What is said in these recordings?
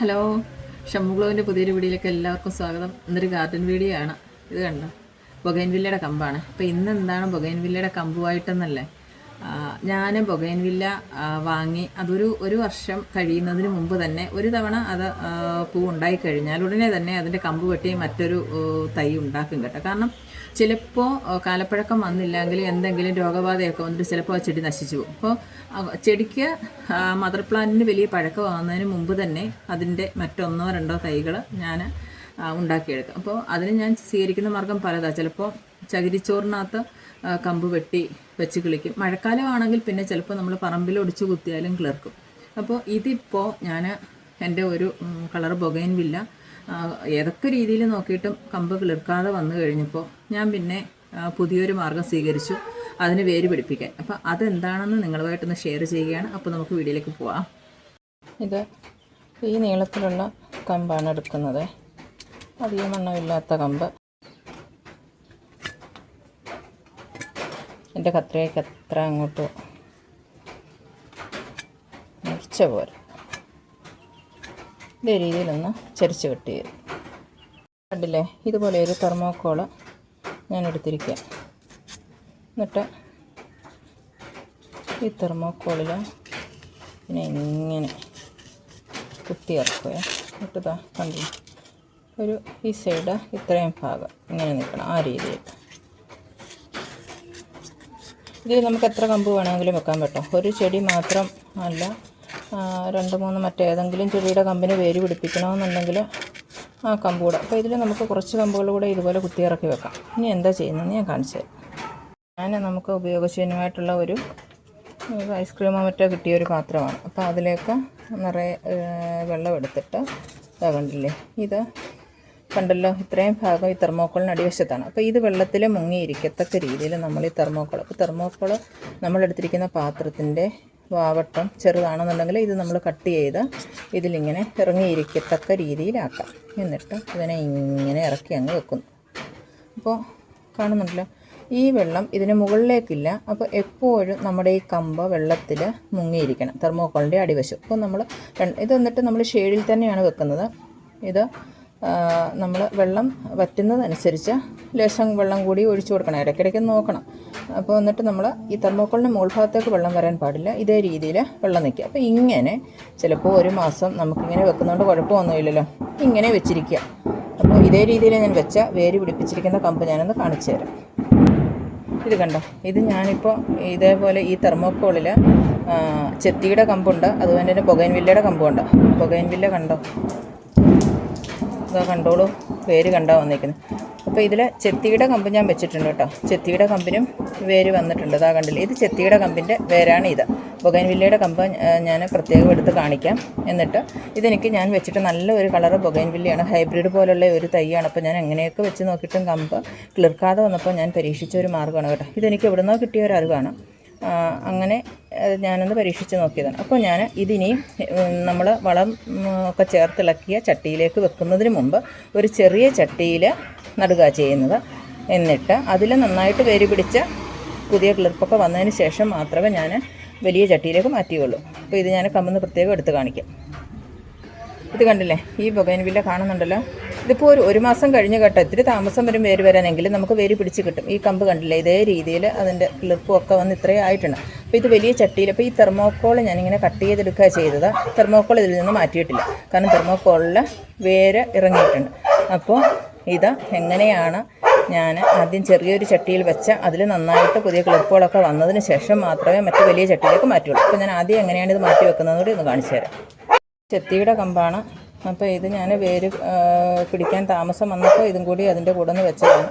Hello ഷമ്മുഗ്ലോവിന്റെ പുതിയൊരു വീഡിയോയിലേക്ക് എല്ലാവർക്കും സ്വാഗതം. ഇന്നൊരു ഗാർഡൻ വീഡിയോ ആണ്. ഇത് കണ്ടോ? ബൊഗൈൻവില്ലയുടെ കമ്പാണ്. അപ്പോൾ ഇന്ന് എന്താണ് ബൊഗൈൻവില്ലയുടെ കമ്പുമായിട്ടെന്നല്ലേ? ഞാൻ ബൊഗൈൻവില്ല വില്ല വാങ്ങി അതൊരു ഒരു വർഷം കഴിയുന്നതിന് മുമ്പ് തന്നെ ഒരു തവണ അത് പൂ ഉണ്ടായി കഴിഞ്ഞാൽ ഉടനെ തന്നെ അതിന്റെ കമ്പ് വെട്ടി മറ്റൊരു തൈ ഉണ്ടാക്കും കേട്ടോ. കാരണം ചിലപ്പോൾ കാലപ്പഴക്കം വന്നില്ലെങ്കിൽ എന്തെങ്കിലും രോഗബാധയൊക്കെ വന്നിട്ട് ചിലപ്പോൾ ആ ചെടി നശിച്ചു പോകും. അപ്പോൾ ചെടിക്ക് മദർ പ്ലാന്റിന് വലിയ പഴക്കമാകുന്നതിന് മുമ്പ് തന്നെ അതിന്റെ മറ്റൊന്നോ രണ്ടോ തൈകൾ ഞാൻ ഉണ്ടാക്കിയെടുക്കും. അപ്പോൾ അതിന് ഞാൻ സ്വീകരിക്കുന്ന മാർഗം പലതാണ് ചിലപ്പോൾ ചകിരിച്ചോറിനകത്ത് കമ്പ് വെട്ടി വെച്ച് കിളിക്കും. മഴക്കാലമാണെങ്കിൽ പിന്നെ ചിലപ്പോൾ നമ്മൾ പറമ്പിൽ ഒടിച്ചു കുത്തിയാലും കിളിർക്കും. അപ്പോൾ ഇതിപ്പോൾ ഞാൻ എന്റെ ഒരു കളർ ബൊഗൈൻ വില്ല. ഏതൊക്കെ രീതിയിൽ നോക്കിയിട്ടും കമ്പ് കിളിർക്കാതെ വന്നു കഴിഞ്ഞപ്പോൾ ഞാൻ പിന്നെ പുതിയൊരു മാർഗം സ്വീകരിച്ചു. അതിന് വേര് പിടിപ്പിക്കാൻ. അപ്പോൾ അതെന്താണെന്ന് നിങ്ങളുമായിട്ടൊന്ന് ഷെയർ ചെയ്യുകയാണ്. അപ്പോൾ നമുക്ക് വീഡിയോയിലേക്ക് പോവാം. ഇത് ഈ നീളത്തിലുള്ള കമ്പാണ് എടുക്കുന്നത്. അധികം വണ്ണമില്ലാത്ത കമ്പ്. എന്റെ കത്രയ്ക്ക് അത്ര അങ്ങോട്ട് മുറിച്ച പോലെ ഇതേ രീതിയിലൊന്ന് ചരിച്ച് തരും കണ്ടില്ലേ? ഇതുപോലെ ഒരു തെർമോക്കോൾ ഞാൻ എടുത്തിരിക്കുക എന്നിട്ട് ഈ തെർമോക്കോളിൽ പിന്നെ ഇങ്ങനെ കുത്തി ഇറക്കുക. എന്നിട്ട് ഇതാ കണ്ടു? ഒരു ഈ സൈഡ് ഇത്രയും ഭാഗം ഇങ്ങനെ നിൽക്കണം ആ രീതിയിൽ ഇതിൽ നമുക്ക് എത്ര കമ്പ് വേണമെങ്കിലും വെക്കാൻ പറ്റും ഒരു ചെടി മാത്രം അല്ല രണ്ട് മൂന്ന് മറ്റേതെങ്കിലും ചെടിയുടെ കമ്പിന് വേര് പിടിപ്പിക്കണമെന്നുണ്ടെങ്കിൽ ആ കമ്പ് കൂടെ. അപ്പോൾ ഇതിൽ നമുക്ക് കുറച്ച് കമ്പുകൾ കൂടെ ഇതുപോലെ കുത്തിയിറക്കി വെക്കാം. ഇനി എന്താ ചെയ്യുന്നതെന്ന് ഞാൻ കാണിച്ചു തരാം. ഞാൻ നമുക്ക് ഉപയോഗശൂന്യമായിട്ടുള്ള ഒരു ഐസ്ക്രീമോ മറ്റോ കിട്ടിയ ഒരു പാത്രമാണ്. അപ്പോൾ അതിലേക്ക് നിറയെ വെള്ളം എടുത്തിട്ട് കണ്ടില്ലേ? ഇത് കണ്ടല്ലോ? ഇത്രയും ഭാഗം ഈ തെർമോക്കോളിന് അടിവശത്താണ്. അപ്പോൾ ഇത് വെള്ളത്തിൽ മുങ്ങിയിരിക്കത്തക്ക രീതിയിൽ നമ്മൾ ഈ തെർമോക്കോൾ അപ്പോൾ തെർമോക്കോൾ നമ്മളെടുത്തിരിക്കുന്ന പാത്രത്തിന്റെ വാവട്ടം ചെറുതാണെന്നുണ്ടെങ്കിൽ ഇത് നമ്മൾ കട്ട് ചെയ്ത് ഇതിലിങ്ങനെ ഇറങ്ങിയിരിക്കത്തക്ക രീതിയിലാക്കാം. എന്നിട്ട് ഇതിനെ ഇങ്ങനെ ഇറക്കി അങ്ങ് വെക്കുന്നു. അപ്പോൾ കാണുന്നുണ്ടല്ലോ ഈ വെള്ളം ഇതിന് മുകളിലേക്കില്ല. അപ്പോൾ എപ്പോഴും നമ്മുടെ ഈ കമ്പ വെള്ളത്തിൽ മുങ്ങിയിരിക്കണം. തെർമോക്കോളിന്റെ അടിവശം. അപ്പോൾ നമ്മൾ ഇത് എന്നിട്ട് നമ്മൾ ഷെയ്ഡിൽ തന്നെയാണ് വെക്കുന്നത്. ഇത് നമ്മൾ വെള്ളം വറ്റുന്നതനുസരിച്ച് ലേശം വെള്ളം കൂടി ഒഴിച്ചു കൊടുക്കണം. ഇടയ്ക്കിടയ്ക്ക് നോക്കണം. അപ്പോൾ എന്നിട്ട് നമ്മൾ ഈ തെർമോക്കോളിന്റെ മുകൾഭാഗത്തേക്ക് വെള്ളം വരാൻ പാടില്ല. ഇതേ രീതിയിൽ വെള്ളം നിൽക്കുക. അപ്പോൾ ഇങ്ങനെ ചിലപ്പോൾ ഒരു മാസം നമുക്കിങ്ങനെ വെക്കുന്നതുകൊണ്ട് കുഴപ്പമൊന്നുമില്ലല്ലോ ഇങ്ങനെ വെച്ചിരിക്കുക. അപ്പോൾ ഇതേ രീതിയിൽ ഞാൻ വെച്ച വേര് പിടിപ്പിച്ചിരിക്കുന്ന കമ്പ് ഞാനൊന്ന് കാണിച്ചു തരാം. ഇത് കണ്ടോ? ഇത് ഞാനിപ്പോൾ ഇതേപോലെ ഈ തെർമോക്കോളിൽ ചെത്തിയുടെ കമ്പുണ്ട്. അതുപോലെ തന്നെ ബൊഗൈൻവില്ലയുടെ കമ്പുണ്ട്. ബൊഗൈൻവില്ല കണ്ടോ? ഇതാ കണ്ടോളൂ വേര് കണ്ടാ വന്നിരിക്കുന്നത് അപ്പോൾ ഇതിൽ ചെത്തിയുടെ കമ്പ് ഞാൻ വെച്ചിട്ടുണ്ട് കേട്ടോ. ചെത്തിയുടെ കമ്പിനും വേര് വന്നിട്ടുണ്ട്. ഇതാ കണ്ടില്ല? ഇത് ചെത്തിയുടെ കമ്പിന്റെ വേരാണ് ഇത്. ബൊഗൈൻവില്ലയുടെ കമ്പ് ഞാൻ പ്രത്യേകം എടുത്ത് കാണിക്കാം. എന്നിട്ട് ഇതെനിക്ക് ഞാൻ വെച്ചിട്ട് നല്ല ഒരു കളറ് ബൊഗൈൻവില്ലയാണ്. ഹൈബ്രിഡ് പോലുള്ള ഒരു തൈയാണ്. അപ്പോൾ ഞാൻ എങ്ങനെയൊക്കെ വെച്ച് നോക്കിയിട്ടും കമ്പ് ക്ലിർക്കാതെ വന്നപ്പോൾ ഞാൻ പരീക്ഷിച്ച ഒരു മാർഗമാണ് കേട്ടോ. ഇതെനിക്ക് എവിടുന്നോ കിട്ടിയ ഒരു അറിവാണ്. അങ്ങനെ ഞാനൊന്ന് പരീക്ഷിച്ച് നോക്കിയതാണ്. അപ്പോൾ ഞാൻ ഇതിനെയും നമ്മൾ വളം ഒക്കെ ചേർത്തിളക്കിയ ചട്ടിയിലേക്ക് വെക്കുന്നതിന് മുമ്പ് ഒരു ചെറിയ ചട്ടിയിൽ നടുക ചെയ്യുന്നത്. എന്നിട്ട് അതിൽ നന്നായിട്ട് വേര് പിടിച്ച പുതിയ കിളിർപ്പൊക്കെ വന്നതിന് ശേഷം മാത്രമേ ഞാൻ വലിയ ചട്ടിയിലേക്ക് മാറ്റിയുള്ളൂ. അപ്പോൾ ഇത് ഞാൻ കമ്മുന്ന് പ്രത്യേകം എടുത്ത് കാണിക്കാം. ഇത് കണ്ടില്ലേ? ഈ ബൊഗൈൻവില്ല കാണുന്നുണ്ടല്ലോ? ഇതിപ്പോൾ ഒരു ഒരു മാസം കഴിഞ്ഞ കേട്ടോ ഇത്തിരി താമസം വരും വേര് വരാനെങ്കിലും നമുക്ക് വേര് പിടിച്ച് കിട്ടും. ഈ കമ്പ് കണ്ടില്ലേ? ഇതേ രീതിയിൽ അതിന്റെ കിളിർപ്പും ഒക്കെ വന്ന് ഇത്രയും ആയിട്ടുണ്ട്. അപ്പോൾ ഇത് വലിയ ചട്ടിയിൽ അപ്പോൾ ഈ തെർമോക്കോൾ ഞാനിങ്ങനെ കട്ട് ചെയ്തെടുക്കുക ചെയ്തത്. തെർമോക്കോൾ ഇതിൽ നിന്ന് മാറ്റിയിട്ടില്ല. കാരണം തെർമോക്കോളിൽ വേര് ഇറങ്ങിയിട്ടുണ്ട്. അപ്പോൾ ഇത് എങ്ങനെയാണ് ഞാൻ ആദ്യം ചെറിയൊരു ചട്ടിയിൽ വെച്ച് അതിൽ നന്നായിട്ട് പുതിയ കിളിർപ്പുകളൊക്കെ വന്നതിന് ശേഷം മാത്രമേ മറ്റു വലിയ ചട്ടിയിലേക്ക് മാറ്റുള്ളൂ. അപ്പോൾ ഞാൻ ആദ്യം എങ്ങനെയാണ് ഇത് മാറ്റി വെക്കുന്നതെന്ന് കൂടി ഒന്ന് കാണിച്ചു തരാം. ചെത്തിയുടെ കമ്പാണ് അപ്പോൾ ഇത് ഞാൻ വേര് പിടിക്കാൻ താമസം വന്നപ്പോൾ ഇതും കൂടി അതിന്റെ കൂടെ ഒന്ന് വെച്ചതാണ്.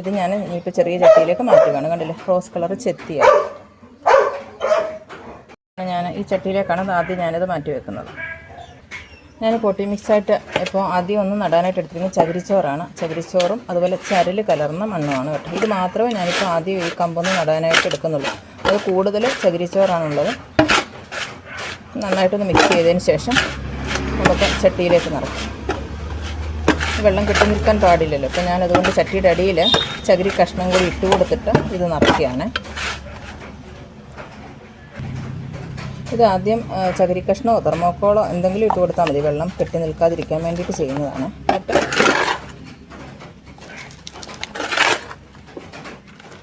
ഇത് ഞാൻ ഇനിയിപ്പോൾ ചെറിയ ചട്ടിയിലേക്ക് മാറ്റുകയാണ് കണ്ടില്ലേ? റോസ് കളർ ചെത്തിയാണ് ഞാൻ ഈ ചട്ടിയിലേക്കാണ് ആദ്യം ഞാനിത് മാറ്റി വെക്കുന്നത്. ഞാൻ പൊട്ടി മിക്സായിട്ട് ഇപ്പോൾ ആദ്യം ഒന്ന് നടാനായിട്ട് എടുത്തിരിക്കുന്നത് ചകിരിച്ചോറാണ്. ചകിരിച്ചോറും അതുപോലെ ചരൽ കലർന്ന മണ്ണുമാണ് കേട്ടോ. ഇത് മാത്രമേ ഞാനിപ്പോൾ ആദ്യം ഈ കമ്പൊന്ന് നടാനായിട്ട് എടുക്കുന്നുള്ളൂ. അത് കൂടുതൽ ചകിരിച്ചോറാണുള്ളത്. നന്നായിട്ടൊന്ന് മിക്സ് ചെയ്തതിന് ശേഷം നമുക്ക് ചട്ടിയിലേക്ക് നിറക്കും വെള്ളം കെട്ടി നിൽക്കാൻ പാടില്ലല്ലോ. അപ്പോൾ ഞാനതുകൊണ്ട് ചട്ടിയുടെ അടിയിൽ ചകിരി കഷ്ണം കൂടി ഇട്ട് കൊടുത്തിട്ട് ഇത് നിറയ്ക്കുകയാണ്. ഇത് ആദ്യം ചകിരി കഷ്ണമോ തെർമോക്കോളോ എന്തെങ്കിലും ഇട്ട് കൊടുത്താൽ മതി. വെള്ളം കെട്ടി നിൽക്കാതിരിക്കാൻ വേണ്ടിയിട്ട് ചെയ്യുന്നതാണ്.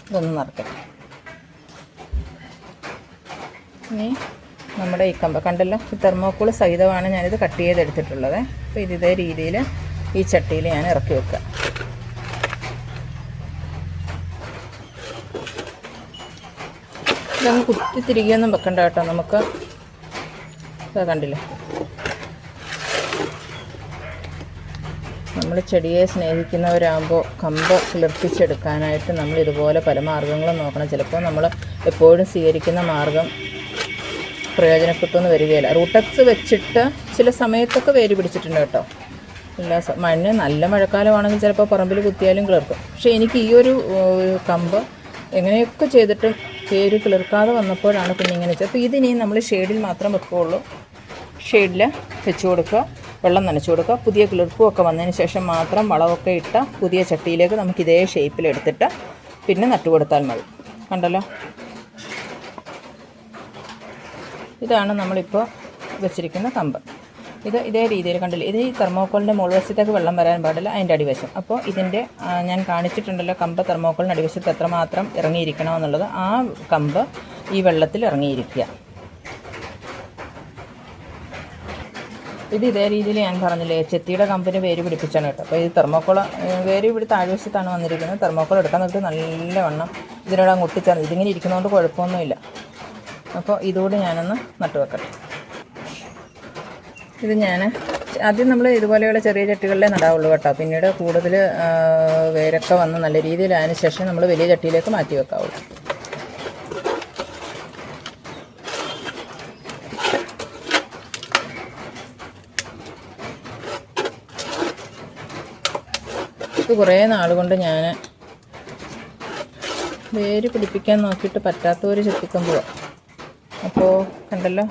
ഇതൊന്ന് നിറക്കട്ടെ ഇനി നമ്മുടെ ഈ കമ്പ കണ്ടല്ലോ? ഈ തെർമോക്കോൾ സഹിതമാണ് ഞാനിത് കട്ട് ചെയ്തെടുത്തിട്ടുള്ളത്. അപ്പോൾ ഇത് ഇതേ രീതിയിൽ ഈ ചട്ടിയിൽ ഞാൻ ഇറക്കി വെക്കുക. ഇതങ്ങ് കുത്തി തിരികെയൊന്നും വെക്കണ്ട കേട്ടോ നമുക്ക്. കണ്ടില്ലേ? നമ്മൾ ചെടിയെ സ്നേഹിക്കുന്നവരാകുമ്പോൾ കമ്പ് കിളിർപ്പിച്ചെടുക്കാനായിട്ട് നമ്മൾ ഇതുപോലെ പല മാർഗങ്ങളും നോക്കണം. ചിലപ്പോൾ നമ്മൾ എപ്പോഴും സ്വീകരിക്കുന്ന മാർഗം പ്രയോജനപ്പെട്ടൊന്നും വരികയില്ല. റൂട്ടക്സ് വെച്ചിട്ട് ചില സമയത്തൊക്കെ വേര് പിടിച്ചിട്ടുണ്ട് കേട്ടോ. എല്ലാ മണ്ണ് നല്ല മഴക്കാലമാണെങ്കിൽ ചിലപ്പോൾ പറമ്പിൽ കുത്തിയാലും കിളിർക്കും. പക്ഷേ എനിക്ക് ഈ ഒരു കമ്പ് എങ്ങനെയൊക്കെ ചെയ്തിട്ടും വേര് കിളിർക്കാതെ വന്നപ്പോഴാണ് പിന്നെ ഇങ്ങനെ വെച്ചത്. അപ്പോൾ ഇതിനി നമ്മൾ ഷെയ്ഡിൽ മാത്രം വെക്കുകയുള്ളൂ. ഷെയ്ഡിൽ വെച്ച് കൊടുക്കുക വെള്ളം നനച്ചു കൊടുക്കുക പുതിയ കിളിർപ്പും ഒക്കെ വന്നതിന് ശേഷം മാത്രം വളമൊക്കെ ഇട്ട പുതിയ ചട്ടിയിലേക്ക് നമുക്ക് ഇതേ ഷേപ്പിൽ എടുത്തിട്ട് പിന്നെ നട്ടുകൊടുത്താൽ മതി. കണ്ടല്ലോ? ഇതാണ് നമ്മളിപ്പോൾ വെച്ചിരിക്കുന്ന കമ്പ്. ഇത് ഇതേ രീതിയിൽ കണ്ടില്ല? ഇത് ഈ തെർമോക്കോളിന്റെ മുൾവശത്തേക്ക് വെള്ളം വരാൻ പാടില്ല അതിന്റെ അടിവശം. അപ്പോൾ ഇതിന്റെ ഞാൻ കാണിച്ചിട്ടുണ്ടല്ലോ കമ്പ് തെർമോക്കോളിന്റെ അടിവശത്ത് എത്രമാത്രം ഇറങ്ങിയിരിക്കണമെന്നുള്ളത്. ആ കമ്പ് ഈ വെള്ളത്തിൽ ഇറങ്ങിയിരിക്കുക. ഇത് ഇതേ രീതിയിൽ ഞാൻ പറഞ്ഞില്ലേ ചെത്തിയുടെ കമ്പിന് വേര് പിടിപ്പിച്ചാണ് കേട്ടോ. അപ്പോൾ ഇത് തെർമോക്കോൾ വേര് ഇവിടെ താഴ്വശത്താണ് വന്നിരിക്കുന്നത്. തെർമോക്കോൾ എടുക്കാൻ നോക്കിയിട്ട് നല്ലവണ്ണം ഇതിനോട് അങ്ങ് ഒട്ടിച്ചാൽ ഇതിങ്ങനെ ഇരിക്കുന്നതുകൊണ്ട് കുഴപ്പമൊന്നുമില്ല. അപ്പോൾ ഇതുകൂടി ഞാനൊന്ന് നട്ടു വെക്കട്ടെ. ഇത് ഞാൻ ആദ്യം നമ്മൾ ഇതുപോലെയുള്ള ചെറിയ ചട്ടികളിലേ നടാവുള്ളൂ കേട്ടോ. പിന്നീട് കൂടുതൽ വേരൊക്കെ വന്ന് നല്ല രീതിയിലായതിനു ശേഷം നമ്മൾ വലിയ ചട്ടിയിലേക്ക് മാറ്റി വെക്കാവുള്ളൂ. ഇത് കുറേ നാൾ കൊണ്ട് ഞാൻ വേര് പിടിപ്പിക്കാൻ നോക്കിയിട്ട് പറ്റാത്ത ഒരു അപ്പോൾ കണ്ടല്ലോ?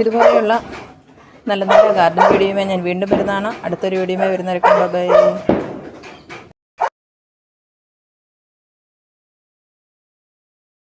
ഇതുപോലെയുള്ള നല്ല നല്ല ഗാർഡൻ വീഡിയോയുമായി ഞാൻ വീണ്ടും വരുന്നതാണ്. അടുത്തൊരു വീഡിയോയുമായി വരുന്നവരൊക്കെ ബൈ